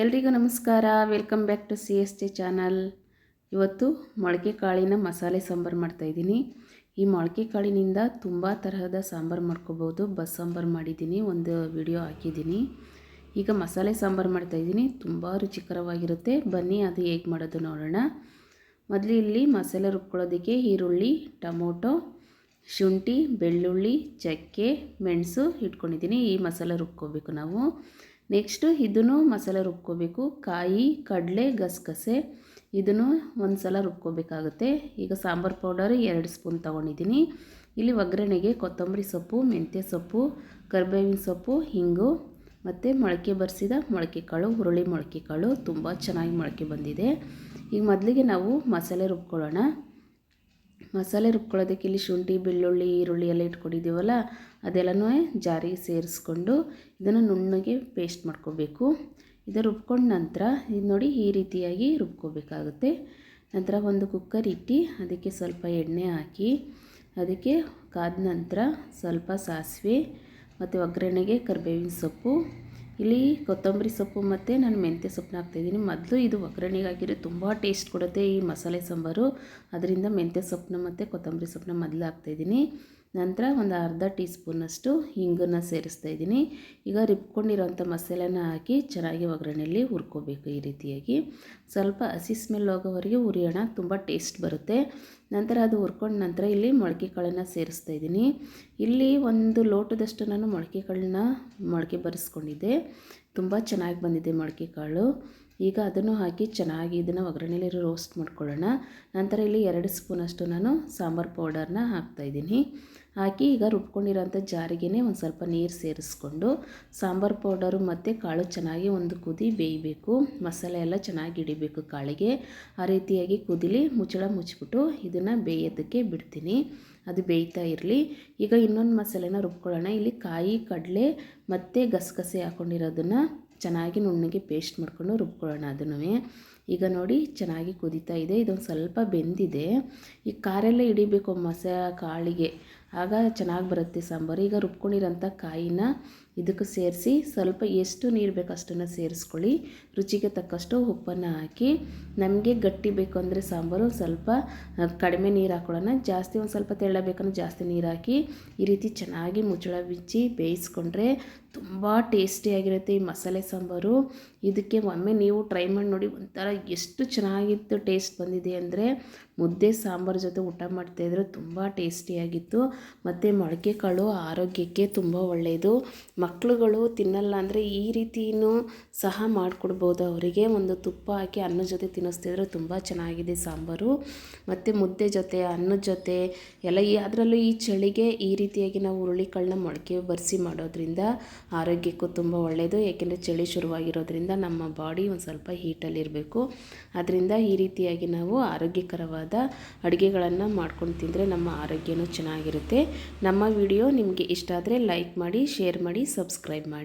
ಎಲ್ರಿಗೂ ನಮಸ್ಕಾರ. Welcome back to C S T channel ಇವತ್ತು ಮೊಳಕೆ ಕಾಳಿನ ಮಸಾಲೆ ಸಾಂಬಾರು ಮಾಡ್ತಾಯಿದ್ದೀನಿ ಈ ಮೊಳಕೆ ಕಾಳಿನಿಂದ ತುಂಬ ತರಹದ ಸಾಂಬಾರು ಮಾಡ್ಕೋಬೋದು. ಬಸ್ ಸಾಂಬಾರು ಮಾಡಿದ್ದೀನಿ. ಒಂದು ವಿಡಿಯೋ ಹಾಕಿದ್ದೀನಿ. ಈಗ ಮಸಾಲೆ ಸಾಂಬಾರು ಮಾಡ್ತಾಯಿದ್ದೀನಿ ತುಂಬ ರುಚಿಕರವಾಗಿರುತ್ತೆ. ಬನ್ನಿ, ಅದು ಹೇಗೆ ಮಾಡೋದು ನೋಡೋಣ. ಮೊದಲು ಇಲ್ಲಿ ಮಸಾಲೆ ರುಬ್ಕೊಳ್ಳೋದಕ್ಕೆ ಈರುಳ್ಳಿ, ಟೊಮೊಟೊ, ಶುಂಠಿ, ಬೆಳ್ಳುಳ್ಳಿ, ಚಕ್ಕೆ, ಮೆಣಸು ಇಟ್ಕೊಂಡಿದ್ದೀನಿ. ಈ ಮಸಾಲೆ ರುಬ್ಕೋಬೇಕು ನಾವು. ನೆಕ್ಸ್ಟು ಇದನ್ನು ಮಸಾಲೆ ರುಬ್ಕೋಬೇಕು. ಕಾಯಿ, ಕಡಲೆ, ಗಸಗಸೆ, ಇದನ್ನು ಒಂದು ಸಲ ರುಬ್ಕೋಬೇಕಾಗುತ್ತೆ. ಈಗ ಸಾಂಬಾರು ಪೌಡರ್ ಎರಡು ಸ್ಪೂನ್ ತೊಗೊಂಡಿದ್ದೀನಿ. ಇಲ್ಲಿ ಒಗ್ಗರಣೆಗೆ ಕೊತ್ತಂಬರಿ ಸೊಪ್ಪು, ಮೆಂತ್ಯ ಸೊಪ್ಪು, ಕರಿಬೇವಿನ ಸೊಪ್ಪು, ಹಿಂಗು, ಮತ್ತು ಮೊಳಕೆ ಬರೆಸಿದ ಮೊಳಕೆ ಕಾಳು, ಹುರುಳಿ ಮೊಳಕೆ ಕಾಳು, ತುಂಬ ಚೆನ್ನಾಗಿ ಮೊಳಕೆ ಬಂದಿದೆ. ಈಗ ಮೊದಲಿಗೆ ನಾವು ಮಸಾಲೆ ರುಬ್ಕೊಳ್ಳೋಣ. ಮಸಾಲೆ ರುಬ್ಕೊಳ್ಳೋದಕ್ಕೆ ಇಲ್ಲಿ ಶುಂಠಿ, ಬೆಳ್ಳುಳ್ಳಿ, ಈರುಳ್ಳಿ ಎಲ್ಲ ಇಟ್ಕೊಂಡಿದ್ದೀವಲ್ಲ, ಅದೆಲ್ಲನೂ ಜಾರಿಗೆ ಸೇರಿಸ್ಕೊಂಡು ಇದನ್ನು ನುಣ್ಣಗೆ ಪೇಸ್ಟ್ ಮಾಡ್ಕೋಬೇಕು. ಇದು ರುಬ್ಕೊಂಡ ನಂತರ ಇದು ನೋಡಿ ಈ ರೀತಿಯಾಗಿ ರುಬ್ಕೋಬೇಕಾಗುತ್ತೆ. ನಂತರ ಒಂದು ಕುಕ್ಕರ್ ಇಟ್ಟು ಅದಕ್ಕೆ ಸ್ವಲ್ಪ ಎಣ್ಣೆ ಹಾಕಿ, ಅದಕ್ಕೆ ಕಾದ ನಂತರ ಸ್ವಲ್ಪ ಸಾಸಿವೆ, ಮತ್ತು ಒಗ್ಗರಣೆಗೆ ಕರಿಬೇವಿನ ಸೊಪ್ಪು ಇಲ್ಲಿ ಕೊತ್ತಂಬರಿ ಸೊಪ್ಪು ಮತ್ತು ನಾನು ಮೆಂತ್ಯ ಸೊಪ್ಪನ್ನ ಹಾಕ್ತಾಯಿದ್ದೀನಿ ಮೊದಲು ಇದು ಒಗ್ಗರಣೆಗೆ ಹಾಕಿದರೆ ತುಂಬ ಟೇಸ್ಟ್ ಕೊಡುತ್ತೆ ಈ ಮಸಾಲೆ ಸಾಂಬಾರು. ಅದರಿಂದ ಮೆಂತ್ಯ ಸೊಪ್ಪನ್ನ ಮತ್ತು ಕೊತ್ತಂಬರಿ ಸೊಪ್ಪನ್ನ ಮೊದಲು ಹಾಕ್ತಾಯಿದ್ದೀನಿ ನಂತರ ಒಂದು ಅರ್ಧ ಟೀ ಸ್ಪೂನಷ್ಟು ಹಿಂಗನ್ನು ಸೇರಿಸ್ತಾ ಇದ್ದೀನಿ. ಈಗ ರಿಪ್ಕೊಂಡಿರೋಂಥ ಮಸಾಲೆನ ಹಾಕಿ ಚೆನ್ನಾಗಿ ಒಗ್ಗರಣೆಯಲ್ಲಿ ಹುರ್ಕೋಬೇಕು ಈ ರೀತಿಯಾಗಿ. ಸ್ವಲ್ಪ ಹಸಿ ಸ್ಮೆಲ್ ಹೋಗೋವರೆಗೆ ಹುರಿಯೋಣ, ತುಂಬ ಟೇಸ್ಟ್ ಬರುತ್ತೆ. ನಂತರ ಅದು ಹುರ್ಕೊಂಡ ನಂತರ ಇಲ್ಲಿ ಮೊಳಕೆ ಕಾಳನ್ನು ಸೇರಿಸ್ತಾ ಇದ್ದೀನಿ. ಇಲ್ಲಿ ಒಂದು ಲೋಟದಷ್ಟು ನಾನು ಮೊಳಕೆ ಕಾಳನ್ನ ಮೊಳಕೆ ಬರೆಸ್ಕೊಂಡಿದ್ದೆ. ತುಂಬ ಚೆನ್ನಾಗಿ ಬಂದಿದೆ ಮೊಳಕೆ ಕಾಳು. ಈಗ ಅದನ್ನು ಹಾಕಿ ಚೆನ್ನಾಗಿ ಇದನ್ನು ಒಗ್ಗರಣೆಯಲ್ಲಿ ರೋಸ್ಟ್ ಮಾಡ್ಕೊಳ್ಳೋಣ. ನಂತರ ಇಲ್ಲಿ ಎರಡು ಸ್ಪೂನಷ್ಟು ನಾನು ಸಾಂಬಾರು ಪೌಡರ್ನ ಹಾಕ್ತಾಯಿದ್ದೀನಿ ಹಾಕಿ ಈಗ ರುಬ್ಕೊಂಡಿರೋಂಥ ಜಾರಿಗೆನೇ ಒಂದು ಸ್ವಲ್ಪ ನೀರು ಸೇರಿಸ್ಕೊಂಡು ಸಾಂಬಾರು ಪೌಡರು ಮತ್ತು ಕಾಳು ಚೆನ್ನಾಗಿ ಒಂದು ಕುದಿ ಬೇಯಬೇಕು. ಮಸಾಲೆ ಎಲ್ಲ ಚೆನ್ನಾಗಿ ಹಿಡಿಬೇಕು ಕಾಳಿಗೆ. ಆ ರೀತಿಯಾಗಿ ಕುದಿಲಿ ಮುಚ್ಚಳ ಮುಚ್ಚಿಬಿಟ್ಟು ಇದನ್ನು ಬೇಯೋದಕ್ಕೆ ಬಿಡ್ತೀನಿ. ಅದು ಬೇಯ್ತಾ ಇರಲಿ. ಈಗ ಇನ್ನೊಂದು ಮಸಾಲೆನ ರುಬ್ಕೊಳ್ಳೋಣ. ಇಲ್ಲಿ ಕಾಯಿ, ಕಡಲೆ ಮತ್ತು ಗಸಗಸೆ ಹಾಕ್ಕೊಂಡಿರೋದನ್ನು ಚೆನ್ನಾಗಿ ನುಣ್ಣಗೆ ಪೇಸ್ಟ್ ಮಾಡ್ಕೊಂಡು ರುಬ್ಕೊಳ್ಳೋಣ ಅದನ್ನು ಈಗ ನೋಡಿ ಚೆನ್ನಾಗಿ ಕುದೀತಾ ಇದೆ. ಇದೊಂದು ಸ್ವಲ್ಪ ಬೆಂದಿದೆ. ಈ ಕಾರೆಲ್ಲ ಹಿಡಿಬೇಕು ಮಸ, ಕಾಳಿಗೆ. ಆಗ ಚೆನ್ನಾಗಿ ಬರುತ್ತೆ ಸಾಂಬಾರು. ಈಗ ರುಬ್ಕೊಂಡಿರೋಂಥ ಕಾಯಿನ ಇದಕ್ಕೆ ಸೇರಿಸಿ ಸ್ವಲ್ಪ ಎಷ್ಟು ನೀರು ಬೇಕು ಅಷ್ಟನ್ನು ಸೇರಿಸ್ಕೊಳ್ಳಿ. ರುಚಿಗೆ ತಕ್ಕಷ್ಟು ಉಪ್ಪನ್ನು ಹಾಕಿ ನಮಗೆ ಗಟ್ಟಿ ಬೇಕು ಅಂದರೆ ಸಾಂಬಾರು ಸ್ವಲ್ಪ ಕಡಿಮೆ ನೀರು ಹಾಕೊಳ್ಳೋಣ. ಜಾಸ್ತಿ ಒಂದು ಸ್ವಲ್ಪ ತೆಳ್ಳ ಬೇಕಂದ್ರೆ ಜಾಸ್ತಿ ನೀರು ಹಾಕಿ ಈ ರೀತಿ ಚೆನ್ನಾಗಿ ಮುಚ್ಚಳ ಬಿಚ್ಚಿ ಬೇಯಿಸ್ಕೊಂಡ್ರೆ ತುಂಬ ಟೇಸ್ಟಿಯಾಗಿರುತ್ತೆ ಈ ಮಸಾಲೆ ಸಾಂಬಾರು. ಇದಕ್ಕೆ ಒಮ್ಮೆ ನೀವು ಟ್ರೈ ಮಾಡಿ ನೋಡಿ, ಒಂಥರ ಎಷ್ಟು ಚೆನ್ನಾಗಿತ್ತು ಟೇಸ್ಟ್ ಬಂದಿದೆ ಅಂದರೆ ಮುದ್ದೆ ಸಾಂಬಾರು ಜೊತೆ ಊಟ ಮಾಡ್ತಾಯಿದ್ರೆ ತುಂಬ ಟೇಸ್ಟಿಯಾಗಿತ್ತು. ಮತ್ತು ಮೊಳಕೆ ಕಾಳು ಆರೋಗ್ಯಕ್ಕೆ ತುಂಬ ಒಳ್ಳೆಯದು. ಮಕ್ಕಳುಗಳು ತಿನ್ನಲ್ಲ ಅಂದರೆ ಈ ರೀತಿಯೂ ಸಹ ಮಾಡಿಕೊಡ್ಬೋದು. ಅವರಿಗೆ ಒಂದು ತುಪ್ಪ ಹಾಕಿ ಅನ್ನದ ಜೊತೆ ತಿನ್ನಿಸ್ತಿದ್ರೆ ತುಂಬ ಚೆನ್ನಾಗಿದೆ ಸಾಂಬಾರು. ಮತ್ತು ಮುದ್ದೆ ಜೊತೆ ಅನ್ನದ ಜೊತೆ ಎಲ್ಲ ಈ ಅದರಲ್ಲೂ ಈ ಚಳಿಗೆ ಈ ರೀತಿಯಾಗಿ ನಾವು ಹುರುಳಿಕಾಳನ್ನ ಮೊಳಕೆ ಬರೆಸಿ ಮಾಡೋದ್ರಿಂದ ಆರೋಗ್ಯಕ್ಕೂ ತುಂಬ ಒಳ್ಳೆಯದು. ಏಕೆಂದರೆ ಚಳಿ ಶುರುವಾಗಿರೋದ್ರಿಂದ ನಮ್ಮ ಬಾಡಿ ಒಂದು ಸ್ವಲ್ಪ ಹೀಟಲ್ಲಿರಬೇಕು. ಅದರಿಂದ ಈ ರೀತಿಯಾಗಿ ನಾವು ಆರೋಗ್ಯಕರವಾದ ಅಡುಗೆಗಳನ್ನು ಮಾಡ್ಕೊಂಡು ತಿಂದರೆ ನಮ್ಮ ಆರೋಗ್ಯನೂ ಚೆನ್ನಾಗಿರುತ್ತೆ. ನಮ್ಮ ವಿಡಿಯೋ ನಿಮಗೆ ಇಷ್ಟ ಆದರೆ ಲೈಕ್ ಮಾಡಿ, ಶೇರ್ ಮಾಡಿ, ಸಬ್ಸ್ಕ್ರೈಬ್ ಮಾಡಿ.